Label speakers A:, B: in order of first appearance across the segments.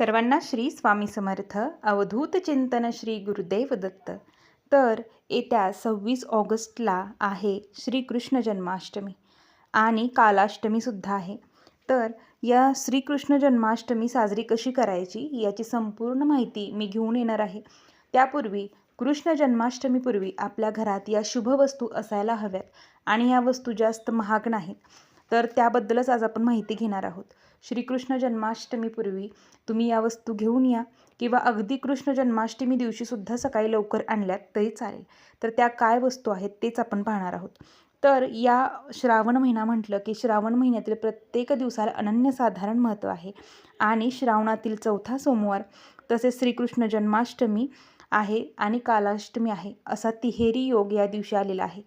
A: सर्वांना श्री स्वामी समर्थ अवधूत चिंतन श्री गुरुदेव दत्त. तर येत्या सव्वीस ऑगस्टला आहे श्रीकृष्ण जन्माष्टमी आणि कालाष्टमीसुद्धा आहे. तर या श्रीकृष्ण जन्माष्टमी साजरी कशी करायची याची संपूर्ण माहिती मी घेऊन येणार आहे. त्यापूर्वी कृष्ण जन्माष्टमीपूर्वी आपल्या घरात या शुभ वस्तू असायला हव्यात आणि या वस्तू जास्त महाग नाहीत. तर त्याबद्दलच आज आपण माहिती घेणार आहोत. श्रीकृष्ण जन्माष्टमीपूर्वी तुम्ही या वस्तू घेऊन या किंवा अगदी कृष्ण जन्माष्टमी दिवशीसुद्धा सकाळी लवकर आणल्यात तरी चालेल. तर त्या काय वस्तू आहेत तेच आपण पाहणार आहोत. तर या श्रावण महिना म्हटलं की श्रावण महिन्यातील प्रत्येक दिवसाला अनन्यसाधारण महत्त्व आहे. आणि श्रावणातील चौथा सोमवार तसेच श्रीकृष्ण जन्माष्टमी आहे आणि कालाष्टमी आहे असा तिहेरी योग या दिवशी आलेला आहे.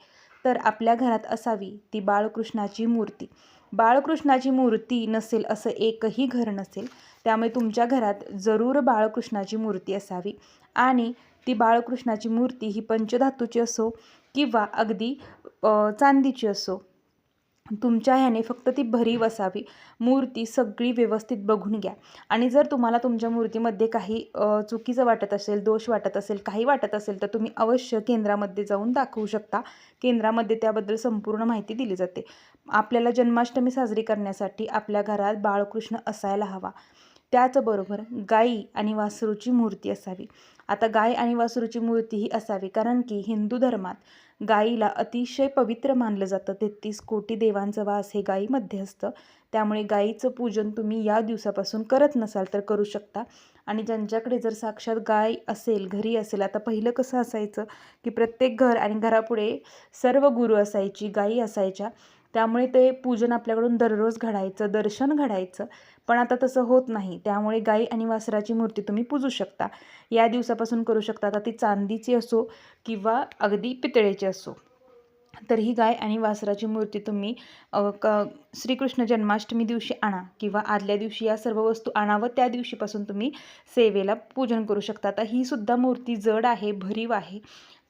A: तर आपल्या घरात असावी ती बाळकृष्णाची मूर्ती. बाळकृष्णाची मूर्ती नसेल असं एकही घर नसेल त्यामुळे तुमच्या घरात जरूर बाळकृष्णाची मूर्ती असावी. आणि ती बाळकृष्णाची मूर्ती ही पंचधातूची असो किंवा अगदी चांदीची असो. तुमच्या ह्याने फक्त ती भरीव असावी. मूर्ती सगळी व्यवस्थित बघून घ्या. आणि जर तुम्हाला तुमच्या मूर्तीमध्ये काही चुकीचं वाटत असेल दोष वाटत असेल काही वाटत असेल तर तुम्ही अवश्य केंद्रामध्ये जाऊन दाखवू शकता. केंद्रामध्ये त्याबद्दल संपूर्ण माहिती दिली जाते. आपल्याला जन्माष्टमी साजरी करण्यासाठी आपल्या घरात बाळकृष्ण असायला हवा. त्याचबरोबर गाई आणि वासरूची मूर्ती असावी. आता गाय आणि वासरूची मूर्ती ही असावी कारण की हिंदू धर्मात गाईला अतिशय पवित्र मानलं जातं. तेहतीस कोटी देवांचं वास हे गाईमध्ये असतं. त्यामुळे गाईचं पूजन तुम्ही या दिवसापासून करत नसाल तर करू शकता. आणि ज्यांच्याकडे जर साक्षात गाय असेल घरी असेल आता पहिलं कसं असायचं की प्रत्येक घर आणि घरापुढे सर्व गुरु असायची गायी असायच्या. त्यामुळे ते पूजन आपल्याकडून दररोज घडायचं दर्शन घडायचं. पण आता तसं होत नाही. त्यामुळे गाई आणि वासराची मूर्ती तुम्ही पूजू शकता. या दिवसापासून करू शकता. आता ती चांदीची असो किंवा अगदी पितळेची असो. तर ही गाय आणि वासराची मूर्ती तुम्ही क श्रीकृष्ण जन्माष्टमी दिवशी आणा किंवा आदल्या दिवशी या सर्व वस्तू आणा व त्या दिवशीपासून तुम्ही सेवेला पूजन करू शकता. आता ही सुद्धा मूर्ती जड आहे भरीव आहे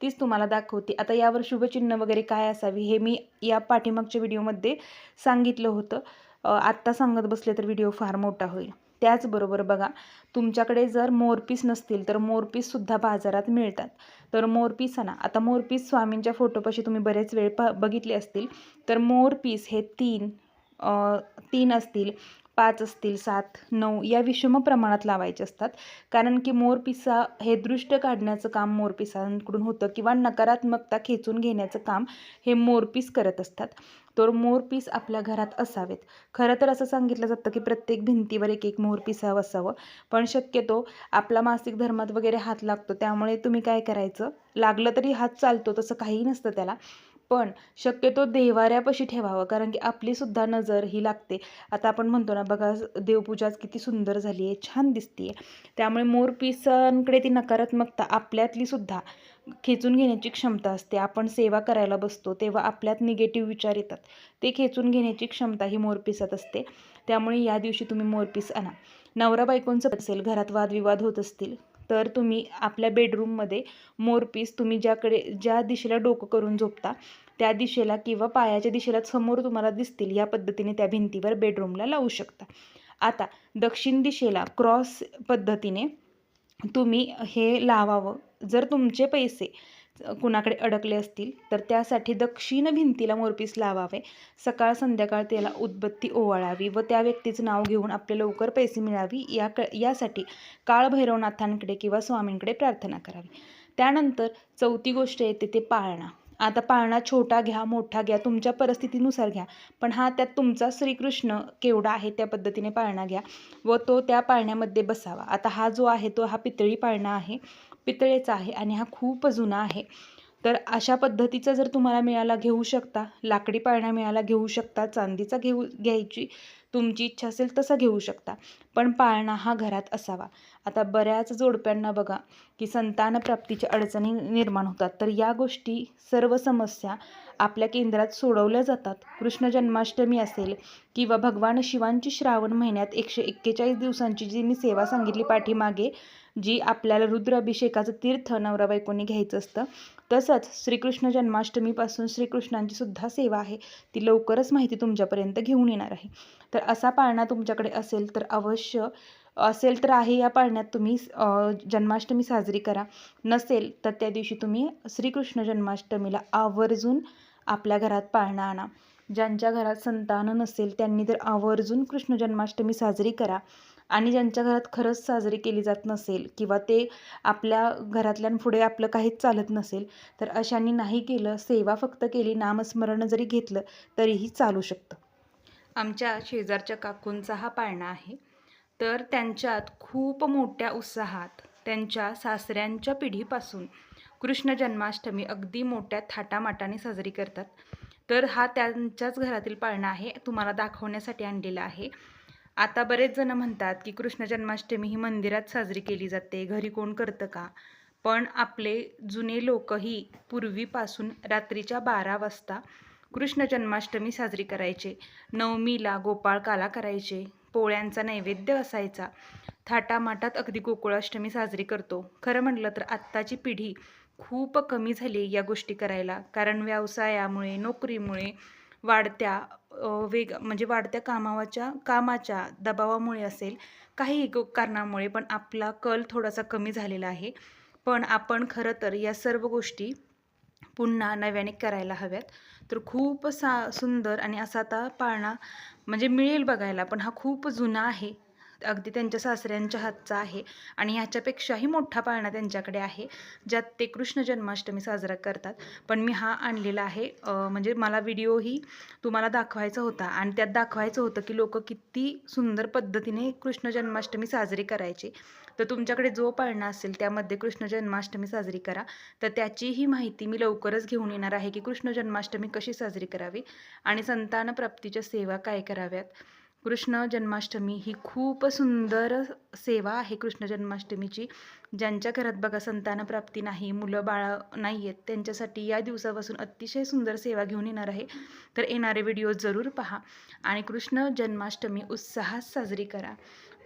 A: तीच तुम्हाला दाखवते. आता यावर शुभचिन्ह वगैरे काय असावी हे मी या पाठीमागच्या व्हिडिओमध्ये सांगितलं होतं. आत्ता सांगत बसले तर व्हिडिओ फार मोठा होईल. त्याचबरोबर बघा तुमच्याकडे जर मोरपीस नसतील तर मोरपीससुद्धा बाजारात मिळतात. तर मोरपीस आणा. आता मोरपीस स्वामींच्या फोटोपाशी तुम्ही बरेच वेळ प बघितले असतील. तर मोरपीस हे तीन तीन असतील पाच असतील सात नऊ या विषम प्रमाणात लावायचे असतात. कारण की मोरपिसा हे दृष्ट काढण्याचं काम मोरपिसांकडून होतं किंवा नकारात्मकता खेचून घेण्याचं काम हे मोरपीस करत असतात. तर मोरपीस आपल्या घरात असावेत. खरं तर असं सांगितलं जातं की प्रत्येक भिंतीवर एक एक मोरपीस असावं. पण शक्यतो आपला मासिक धर्मात वगैरे हात लागतो त्यामुळे तुम्ही काय करायचं? लागलं तरी हात चालतो तसं काही नसतं त्याला. पण शक्यतो देवाऱ्यापाशी ठेवावं कारण की आपलीसुद्धा नजर ही लागते. आता आपण म्हणतो ना बघा देवपूजाच किती सुंदर झाली आहे छान दिसते आहे त्यामुळे मोरपिसांकडे ती नकारात्मकता आपल्यातलीसुद्धा खेचून घेण्याची क्षमता असते. आपण सेवा करायला बसतो तेव्हा आपल्यात निगेटिव्ह विचार येतात. ते खेचून घेण्याची क्षमता ही मोरपिसात असते. त्यामुळे या दिवशी तुम्ही मोरपीस आणा. नवरा बायकोंचं असेल घरात वादविवाद होत असतील तर तुम्ही आपल्या बेडरूममध्ये मोरपीस तुम्ही ज्याकडे ज्या दिशेला डोकं करून झोपता त्या दिशेला किंवा पायाच्या दिशेला समोर तुम्हाला दिसतील या पद्धतीने त्या भिंतीवर बेडरूमला लावू शकता. आता दक्षिण दिशेला क्रॉस पद्धतीने तुम्ही हे लावावं. जर तुमचे पैसे कुणाकडे अडकले असतील तर त्यासाठी दक्षिण भिंतीला मोरपीस लावावे. सकाळ संध्याकाळ त्याला उदबत्ती ओवाळावी व त्या व्यक्तीचं नाव घेऊन आपले लवकर पैसे मिळावी या क यासाठी काळभैरवनाथांकडे किंवा स्वामींकडे प्रार्थना करावी. त्यानंतर चौथी गोष्ट येते ते पाळणा. आता पाळणा छोटा घ्या मोठा घ्या तुमच्या परिस्थितीनुसार घ्या. पण हा त्यात तुमचा श्रीकृष्ण केवढा आहे त्या पद्धतीने पाळणा घ्या व तो त्या पाळण्यामध्ये बसावा. आता हा जो आहे तो हा पितळी पाळणा आहे पितळेचा आहे आणि हा खूप जुना आहे. तर अशा पद्धतीचा जर तुम्हाला मिळाला घेऊ शकता लाकडी पाळणा मिळाला घेऊ शकता चांदीचा घेऊ घ्यायची तुमची इच्छा असेल तसा घेऊ शकता. पण पाळणा हा घरात असावा. आता बऱ्याच जोडप्यांना बघा की संतान प्राप्तीच्या अडचणी निर्माण होतात. तर या गोष्टी सर्व समस्या आपल्या केंद्रात सोडवल्या जातात. कृष्ण जन्माष्टमी असेल किंवा भगवान शिवांची श्रावण महिन्यात एकशे एक्केचाळीस दिवसांची जी मी सेवा सांगितली पाठीमागे जी आपल्याला रुद्राभिषेकाचं तीर्थ नवरा बायकोनी घ्यायचं असतं तसंच श्रीकृष्ण जन्माष्टमीपासून श्रीकृष्णांची सुद्धा सेवा आहे. ती लवकरच माहिती तुमच्यापर्यंत घेऊन येणार आहे. तर असा पाळणा तुमच्याकडे असेल तर अवश्य असेल तर आहे या पाळण्यात तुम्ही जन्माष्टमी साजरी करा. नसेल तर त्या दिवशी तुम्ही श्रीकृष्ण जन्माष्टमीला आवर्जून आपल्या घरात पाळणा आणा. ज्यांच्या घरात संतान नसेल त्यांनी तर आवर्जून कृष्ण जन्माष्टमी साजरी करा. आणि ज्यांच्या घरात खरंच साजरी केली जात नसेल किंवा ते आपल्या घरातल्यांपुढे आपलं काहीच चालत नसेल तर अशांनी नाही केलं सेवा फक्त केली नामस्मरण जरी घेतलं तरीही चालू शकतं. आमच्या शेजारच्या काकूंचा हा पाळणा आहे. तर त्यांच्यात खूप मोठ्या उत्साहात त्यांच्या सासऱ्यांच्या पिढीपासून कृष्ण जन्माष्टमी अगदी मोठ्या थाटामाटाने साजरी करतात. तर हा त्यांच्याच घरातील पाळणा आहे तुम्हाला दाखवण्यासाठी आणलेला आहे. आता बरेच जण म्हणतात की कृष्ण जन्माष्टमी ही मंदिरात साजरी केली जाते. घरी कोण करतं का? पण आपले जुने लोकही पूर्वीपासून रात्रीच्या बारा वाजता कृष्ण जन्माष्टमी साजरी करायचे. नवमीला गोपाळकाला करायचे. पोळ्यांचा नैवेद्य असायचा. थाटामाटात अगदी गोकुळाष्टमी साजरी करतो. खरं म्हटलं तर आत्ताची पिढी खूप कमी झाली या गोष्टी करायला. कारण व्यवसायामुळे नोकरीमुळे वाढत्या वेग म्हणजे वाढत्या कामावाच्या कामाच्या दबावामुळे असेल काही कारणामुळे पण आपला कल थोडासा कमी झालेला आहे. पण आपण खरं तर या सर्व गोष्टी पुन्हा नव्याने करायला हव्यात. तर खूप सा सुंदर आणि असा आता पाळणा म्हणजे मिळेल बघायला पण हा खूप जुना आहे. अगदी त्यांच्या सासऱ्यांच्या हातचा आहे. आणि ह्याच्यापेक्षाही मोठा पाळणा त्यांच्याकडे आहे ज्यात ते कृष्ण जन्माष्टमी साजरा करतात. पण मी हा आणलेला आहे म्हणजे मला व्हिडिओही तुम्हाला दाखवायचा होता. आणि त्यात दाखवायचं होतं की लोक किती सुंदर पद्धतीने कृष्ण जन्माष्टमी साजरी करायची. तर तुमच्याकडे जो पाळणा असेल त्यामध्ये कृष्ण जन्माष्टमी साजरी करा. तर त्याचीही माहिती मी लवकरच घेऊन येणार आहे की कृष्ण जन्माष्टमी कशी साजरी करावी आणि संतानप्राप्तीच्या सेवा काय कराव्यात. कृष्ण जन्माष्टमी ही खूप सुंदर सेवा आहे कृष्ण जन्माष्टमीची. ज्यांच्या घरात बघा संतानप्राप्ती नाही मुलं बाळं नाही आहेत त्यांच्यासाठी या दिवसापासून अतिशय सुंदर सेवा घेऊन येणार आहे. तर येणारे व्हिडिओ जरूर पहा आणि कृष्ण जन्माष्टमी उत्साहात साजरी करा.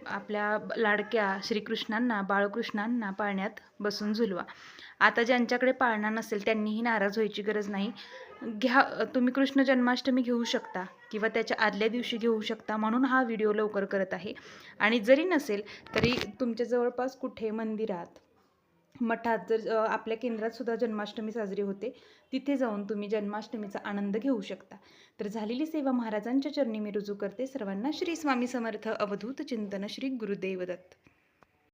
A: आपल्या लाडक्या श्रीकृष्णांना बाळकृष्णांना पाळण्यात बसून झुलवा. आता ज्यांच्याकडे पाळणा नसेल त्यांनीही नाराज व्हायची गरज नाही. घ्या तुम्ही कृष्ण जन्माष्टमी घेऊ शकता किंवा त्याच्या आदल्या दिवशी घेऊ शकता म्हणून हा व्हिडिओ लवकर करत आहे. आणि जरी नसेल तरी तुमच्या जवळपास कुठे मंदिरात मठात जर आपल्या केंद्रात सुद्धा जन्माष्टमी साजरी होते तिथे जाऊन तुम्ही जन्माष्टमीचा आनंद घेऊ शकता. तर झालेली सेवा महाराजांच्या चरणी मी रुजू करते. सर्वांना श्री स्वामी समर्थ. अवधूत चिंतन श्री गुरुदेव दत्त